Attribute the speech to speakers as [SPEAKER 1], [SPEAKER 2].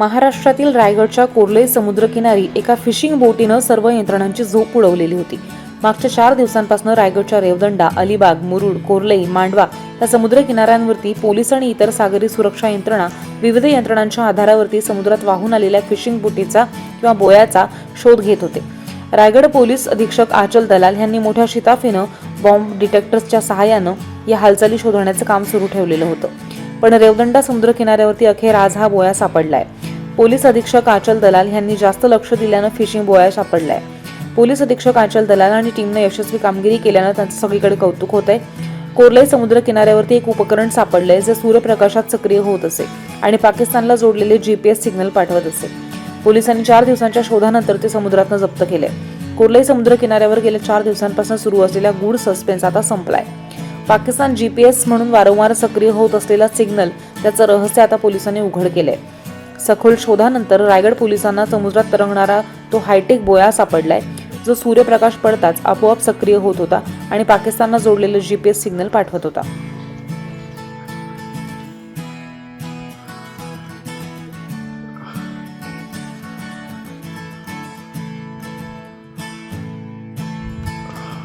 [SPEAKER 1] महाराष्ट्रातील रायगडच्या कोर्ले समुद्रकिनारी एका फिशिंग बोटीनं सर्व यंत्रणांची झोप उडवलेली होती. मागच्या चार दिवसांपासून रायगडच्या रेवदंडा अलिबाग मुरुड कोर्लई मांडवा या समुद्र किनाऱ्यांवरती पोलीस आणि इतर सागरी सुरक्षा यंत्रणा विविध यंत्रणांच्या आधारावरती समुद्रात वाहून आलेल्या फिशिंग बोटीचा किंवा बोयाचा शोध घेत होते. रायगड पोलीस अधीक्षक आचल दलाल यांनी मोठ्या शिताफीनं बॉम्ब डिटेक्टर्सच्या सहाय्यानं या हालचाली शोधण्याचं काम सुरू ठेवलेलं होतं. पण रेवदंडा समुद्र किनाऱ्यावरती अखेर आज हा बोया सापडलाय. पोलीस अधीक्षक आचल दलाल यांनी जास्त लक्ष दिल्यानं फिशिंग बोया सापडलाय. पोलीस अधीक्षक आचल दलाल आणि टीमनं यशस्वी कामगिरी केल्यानं त्यांचं सगळीकडे कौतुक होत आहे कोर्लई समुद्र किनाऱ्यावरती एक उपकरण सापडलंय जे सूर्यप्रकाशात सक्रिय होत असे आणि पाकिस्तानला जोडलेले जीपीएस सिग्नल पाठवत असे. पोलिसांनी चार दिवसांच्या शोधानंतर ते समुद्रातनं जप्त केले. कोर्लई समुद्र किनाऱ्यावर गेल्या चार दिवसांपासून सुरू असलेला गूढ सस्पेन्स आता संपलाय. पाकिस्तान जीपीएस म्हणून वारंवार सक्रिय होत असलेला सिग्नल त्याचं रहस्य आता पोलिसांनी उघड केलंय. सखोल शोधानंतर रायगड पोलिसांना समुद्रात तरंगणारा तो हायटेक बोया सापडलाय. जो सूर्यप्रकाश पडताच आपोआप सक्रिय होत होता आणि पाकिस्तानला जोडलेलं जीपीएस सिग्नल पाठवत होता.